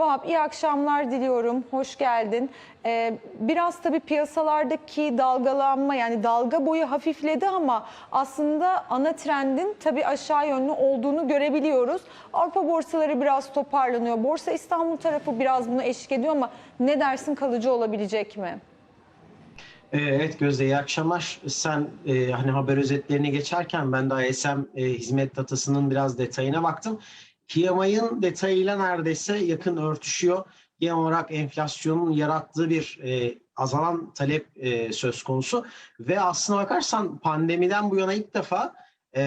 Vahap iyi akşamlar diliyorum. Hoş geldin. Ee, biraz tabii piyasalardaki dalgalanma yani dalga boyu hafifledi ama aslında ana trendin tabii aşağı yönlü olduğunu görebiliyoruz. Avrupa borsaları biraz toparlanıyor. Borsa İstanbul tarafı biraz bunu eşlik ediyor ama ne dersin kalıcı olabilecek mi? Ee, Evet Gözde iyi akşamlar. Sen e, hani haber özetlerine geçerken ben de ISM e, hizmet datasının biraz detayına baktım. PMI'ın detayıyla neredeyse yakın örtüşüyor. Genel olarak enflasyonun yarattığı bir e, azalan talep e, söz konusu. Ve aslına bakarsan pandemiden bu yana ilk defa e,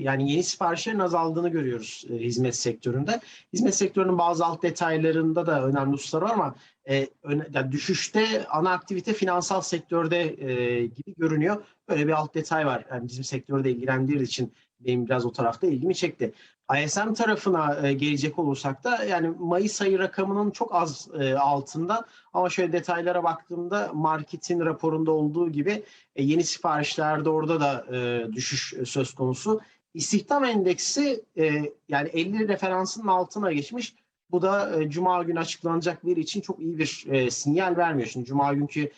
yani yeni siparişlerin azaldığını görüyoruz e, hizmet sektöründe. Hizmet sektörünün bazı alt detaylarında da önemli hususlar var ama e, öne- yani düşüşte ana aktivite finansal sektörde e, gibi görünüyor. Böyle bir alt detay var. Yani bizim sektörde ilgilendiği için benim biraz o tarafta ilgimi çekti. ISM tarafına e, gelecek olursak da yani Mayıs ayı rakamının çok az e, altında ama şöyle detaylara baktığımda marketin raporunda olduğu gibi e, yeni siparişlerde orada da düşüş söz konusu. İstihdam endeksi yani 50 referansının altına geçmiş. Bu da Cuma günü açıklanacak veri için çok iyi bir sinyal vermiyor. Şimdi Cuma günkü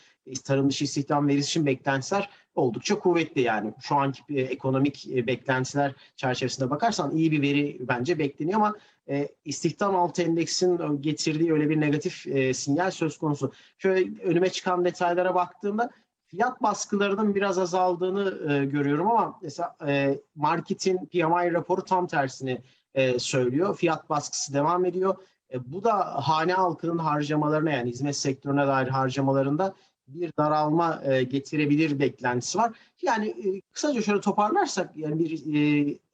tarım dışı istihdam verisi için beklentiler oldukça kuvvetli yani. Şu anki e, ekonomik e, beklentiler çerçevesinde bakarsan iyi bir veri bence bekleniyor ama e, istihdam altı endeksin getirdiği öyle bir negatif sinyal söz konusu. Şöyle önüme çıkan detaylara baktığımda fiyat baskılarının biraz azaldığını e, görüyorum ama mesela e, marketin PMI raporu tam tersini e, söylüyor. Fiyat baskısı devam ediyor. E, bu da hane halkının harcamalarına yani hizmet sektörüne dair harcamalarında bir daralma e, getirebilir beklentisi var. Yani e, kısaca şöyle toparlarsak yani bir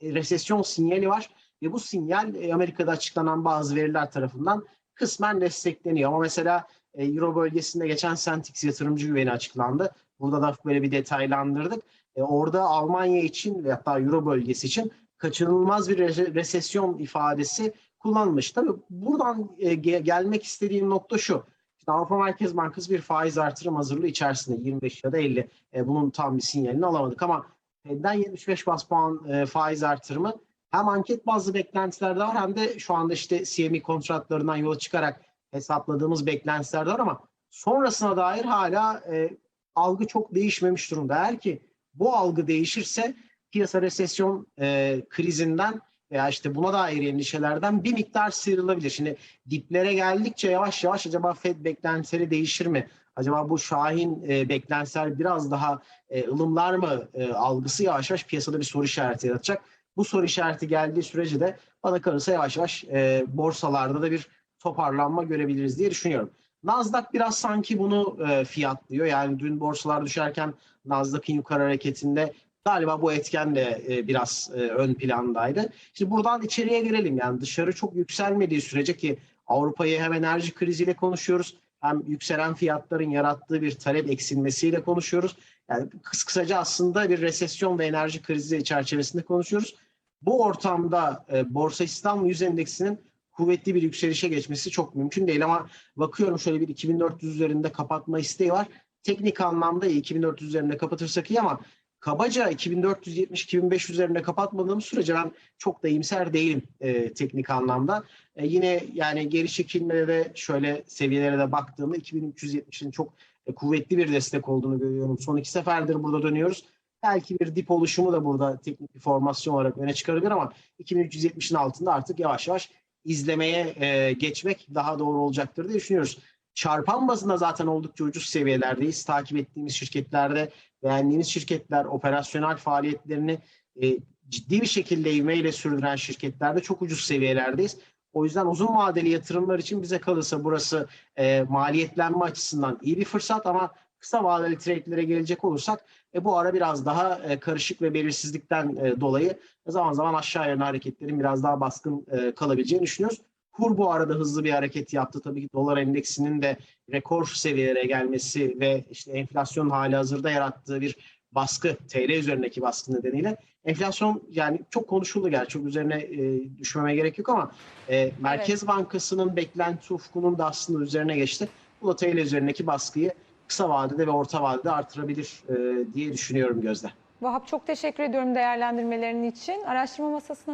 e, resesyon sinyali var ve bu sinyal e, Amerika'da açıklanan bazı veriler tarafından kısmen destekleniyor. Ama mesela e, Euro bölgesinde geçen Sentix yatırımcı güveni açıklandı. Burada da böyle bir detaylandırdık. E, orada Almanya için ve hatta Euro bölgesi için kaçınılmaz bir re- resesyon ifadesi kullanılmış. Tabii buradan e, ge- gelmek istediğim nokta şu. İşte Avrupa Merkez Bankası bir faiz artırım hazırlığı içerisinde 25 ya da 50. E, bunun tam bir sinyalini alamadık ama Fed'den 75 bas puan e, faiz artırımı hem anket bazlı beklentilerde var hem de şu anda işte CME kontratlarından yola çıkarak hesapladığımız beklentiler var ama sonrasına dair hala e, algı çok değişmemiş durumda. Eğer ki bu algı değişirse piyasa resesyon e, krizinden veya işte buna dair endişelerden bir miktar sıyrılabilir. Şimdi diplere geldikçe yavaş yavaş acaba Fed beklentileri değişir mi? Acaba bu Şahin e, beklentiler biraz daha e, ılımlar mı e, algısı yavaş yavaş piyasada bir soru işareti yaratacak. Bu soru işareti geldiği sürece de bana kalırsa yavaş yavaş e, borsalarda da bir toparlanma görebiliriz diye düşünüyorum. Nasdaq biraz sanki bunu e, fiyatlıyor. Yani dün borsalar düşerken Nasdaq'ın yukarı hareketinde galiba bu etken de e, biraz e, ön plandaydı. Şimdi buradan içeriye girelim. Yani dışarı çok yükselmediği sürece ki Avrupa'yı hem enerji kriziyle konuşuyoruz hem yükselen fiyatların yarattığı bir talep eksilmesiyle konuşuyoruz. Yani kıs kısaca aslında bir resesyon ve enerji krizi çerçevesinde konuşuyoruz. Bu ortamda e, Borsa İstanbul Yüz Endeksinin kuvvetli bir yükselişe geçmesi çok mümkün değil ama bakıyorum şöyle bir 2400 üzerinde kapatma isteği var. Teknik anlamda iyi 2400 üzerinde kapatırsak iyi ama kabaca 2470-2500 üzerinde kapatmadığım sürece ben çok da iyimser değilim e, teknik anlamda. E, yine yani geri çekilmede de şöyle seviyelere de baktığımda 2370'in çok e, kuvvetli bir destek olduğunu görüyorum. Son iki seferdir burada dönüyoruz. Belki bir dip oluşumu da burada teknik bir formasyon olarak öne çıkarabilir ama 2370'in altında artık yavaş yavaş izlemeye e, geçmek daha doğru olacaktır diye düşünüyoruz. Çarpan bazında zaten oldukça ucuz seviyelerdeyiz. Takip ettiğimiz şirketlerde beğendiğimiz şirketler operasyonel faaliyetlerini e, ciddi bir şekilde ivmeyle sürdüren şirketlerde çok ucuz seviyelerdeyiz. O yüzden uzun vadeli yatırımlar için bize kalırsa burası e, maliyetlenme açısından iyi bir fırsat ama kısa vadeli trade'lere gelecek olursak e, bu ara biraz daha e, karışık ve belirsizlikten e, dolayı zaman zaman aşağı yönlü hareketlerin biraz daha baskın e, kalabileceğini düşünüyoruz. Kur bu arada hızlı bir hareket yaptı. Tabii ki dolar endeksinin de rekor seviyelere gelmesi ve işte enflasyon hali hazırda yarattığı bir baskı, TL üzerindeki baskı nedeniyle. Enflasyon yani çok konuşuldu gerçi çok üzerine e, düşmeme gerek yok ama e, Merkez Bankası'nın beklenti ufkunun da aslında üzerine geçti. Bu da TL üzerindeki baskıyı kısa vadede ve orta vadede artırabilir e, diye düşünüyorum Gözde. Vahap çok teşekkür ediyorum değerlendirmelerin için. Araştırma masasına